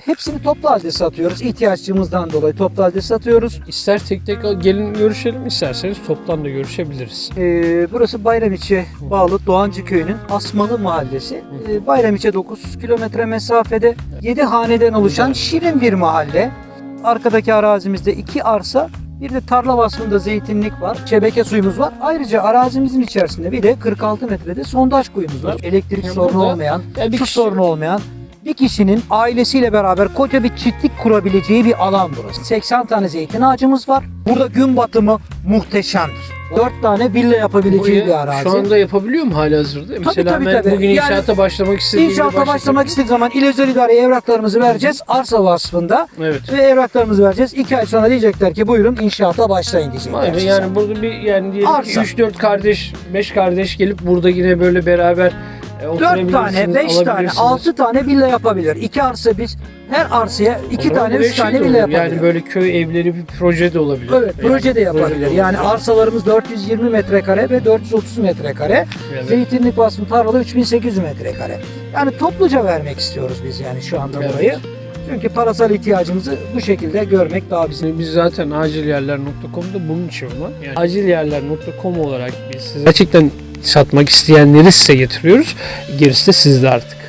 Hepsini toplu halde satıyoruz. İhtiyaççımızdan dolayı toplu halde satıyoruz. İster tek tek gelin görüşelim, isterseniz toptan da görüşebiliriz. Ee, burası Bayramiç'e bağlı Doğancı Köyü'nün Asmalı Mahallesi. Ee, Bayramiç'e 9 kilometre mesafede 7 haneden oluşan şirin bir mahalle. Arkadaki arazimizde iki arsa bir de tarla vasfında zeytinlik var. Şebeke suyumuz var. Ayrıca arazimizin içerisinde bir de 46 metrede sondaj kuyumuz var. Elektrik sorunu olmayan, su sorunu olmayan bir kişinin ailesiyle beraber koca bir çiftlik kurabileceği bir alan burası. 80 tane zeytin ağacımız var. Burada gün batımı muhteşemdir. 4 tane villa yapabileceği bir Buraya arazi. şu anda yapabiliyor mu hala hazırda? Mesela tabii, ben tabii. bugün Yani inşaata başlamak istediğimde İnşaata başlamak istediği zaman İl Özel İdare'ye evraklarımızı vereceğiz. Arsa vasfında. Evet. Ve evraklarımızı vereceğiz. 2 ay sonra diyecekler ki buyurun inşaata başlayın diyecekler. Size. yani burada bir yani diyelim ki Arsa. 3-4 kardeş, 5 kardeş gelip burada yine böyle beraber e, 4 oturabilirsiniz, tane, 5 tane, alabilirsiniz. 6 tane villa yapabilir. 2 arsa biz her arsaya 2 O zaman tane, böyle 3 şey tane villa yapabilir. Yani böyle köy evleri bir proje de olabilir. Evet, proje de Yani yapabilir. proje Yani arsalarımız 420 metrekare ve 430 metrekare. Evet. Zeytinlik vasfı tarlada 3800 metrekare. Yani topluca vermek istiyoruz biz yani şu anda Evet. burayı. Çünkü parasal ihtiyacımızı bu şekilde görmek daha bizim. Biz zaten aciliyerler.com'da bunun için var. Yani aciliyerler.com olarak biz size gerçekten satmak isteyenleri size getiriyoruz. Gerisi de sizde artık.